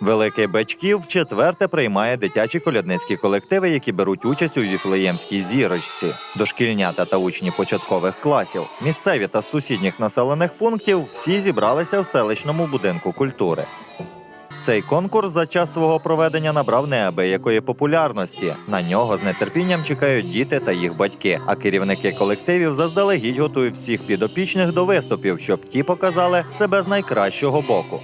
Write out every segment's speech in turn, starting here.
Великий Бачків четверте приймає дитячі колядницькі колективи, які беруть участь у віфлеємській зірочці. Дошкільнята та учні початкових класів, місцеві та сусідніх населених пунктів всі зібралися в селищному будинку культури. Цей конкурс за час свого проведення набрав неабиякої популярності. На нього з нетерпінням чекають діти та їх батьки. А керівники колективів заздалегідь готують всіх підопічних до виступів, щоб ті показали себе з найкращого боку.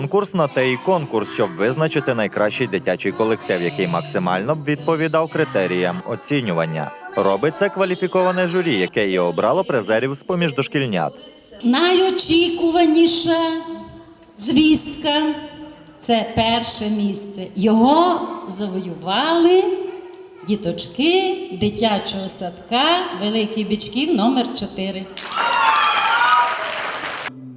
Конкурс на те і конкурс, щоб визначити найкращий дитячий колектив, який максимально б відповідав критеріям оцінювання. Робить це кваліфіковане журі, яке і обрало призерів з поміж дошкільнят. Найочікуваніша звістка це перше місце. Його завоювали діточки дитячого садка Великий Бічків номер 4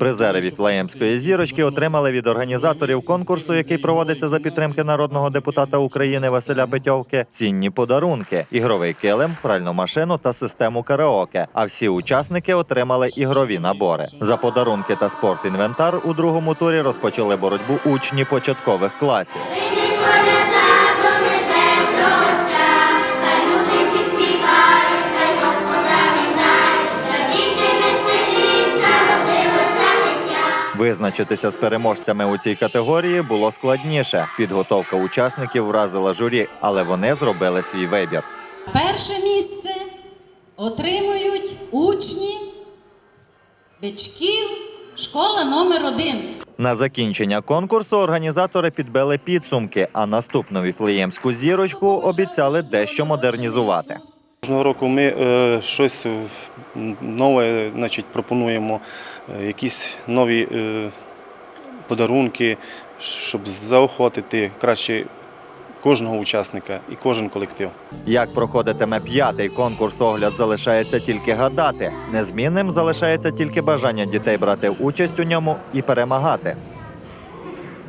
Призери Віфлеємської зірочки отримали від організаторів конкурсу, який проводиться за підтримки народного депутата України Василя Петьовки, цінні подарунки, ігровий килим, пральну машину та систему караоке. А всі учасники отримали ігрові набори. За подарунки та спортінвентар у другому турі розпочали боротьбу учні початкових класів. Визначитися з переможцями у цій категорії було складніше. Підготовка учасників вразила журі, але вони зробили свій вибір. Перше місце отримують учні Бичків, школа номер 1 На закінчення конкурсу організатори підбили підсумки, а наступну віфлеємську зірочку обіцяли дещо модернізувати. Кожного року ми е, щось нове значить, пропонуємо, е, якісь нові е, подарунки, щоб заохотити краще кожного учасника і кожен колектив. Як проходитиме п'ятий конкурс огляд, залишається тільки гадати. Незмінним залишається тільки бажання дітей брати участь у ньому і перемагати.